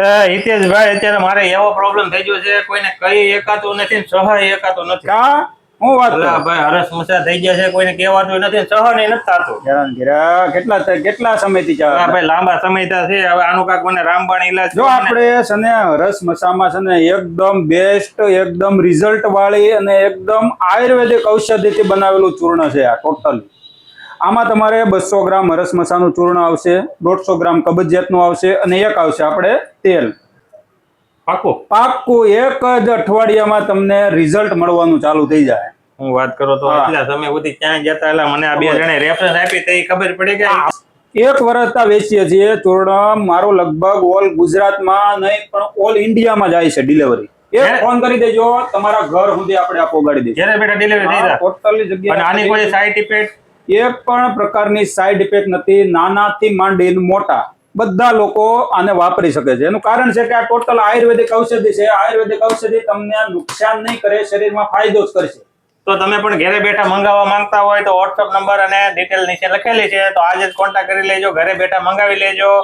એ હિતેશભાઈ અત્યારે મારે એવો પ્રોબ્લેમ થઈ ગયો છે કોઈને કઈ એકાતું નથી સહાય એકાતું નથી. કા? હું વાત ભાઈ હરસ મસા થઈ ગયા છે કોઈને કહેવાતું નથી સહન નથી થતું. કેટલા કેટલા સમયથી ચાલે? ભાઈ લાંબા સમયથી છે હવે આનું કાંઈક મને રામબાણ જો આપણે છે ને રસ મસામાં છે ને એકદમ બેસ્ટ એકદમ રિઝલ્ટ વાળી અને એકદમ આયુર્વેદિક ઔષધિથી બનાવેલું ચૂર્ણ છે આ ટોટલ આમાં તમારે બસો ગ્રામ હરસ મસાનું ચૂર્ણ આવશે દોઢસો ગ્રામ કબજિયાતનું આવશે અને એક આવશે આપણે તેલ. પાકું પાક્કું એક જ અઠવાડિયામાં તમને રિઝલ્ટ મળવાનું ચાલુ થઈ જાય. હું વાત કરો તો હા. તમે સમય ક્યાં જતા એટલે મને આ બે જણે રેફરન્સ આપી તે ખબર પડી કે એક વર્ષતા વેચીએ છીએ ચૂર્ણ મારો લગભગ ઓલ ગુજરાતમાં નહીં પણ ઓલ ઇન્ડિયામાં જાય છે ડિલિવરી? એક ફોન કરી દેજો તમારા ઘર સુધી આપણે આપો ગાડી દઈએ ઘરે બેઠા ડિલિવરી થઈ જાય. ટોટલી અને આની કોઈ સાઈડ ઇફેક્ટ એક પણ પ્રકારની સાઈડ ઇફેક્ટ નથી. નાનાથી માંડીને મોટા. બધા લોકો આને વાપરી શકે છે. એનું કારણ છે કે આ ટોટલ આયુર્વેદિક ઔષધિ છે. આયુર્વેદિક ઔષધિ તમને નુકસાન નહીં કરે, શરીરમાં ફાયદો જ કરશે. તો તમે પણ ઘરે બેઠા મંગાવવા માંગતા હોય તો વોટ્સઅપ નંબર અને ડિટેલ નીચે લખેલી છે. તો આજે જ કોન્ટેક્ટ કરી લેજો. ઘરે બેઠા મંગાવી લેજો.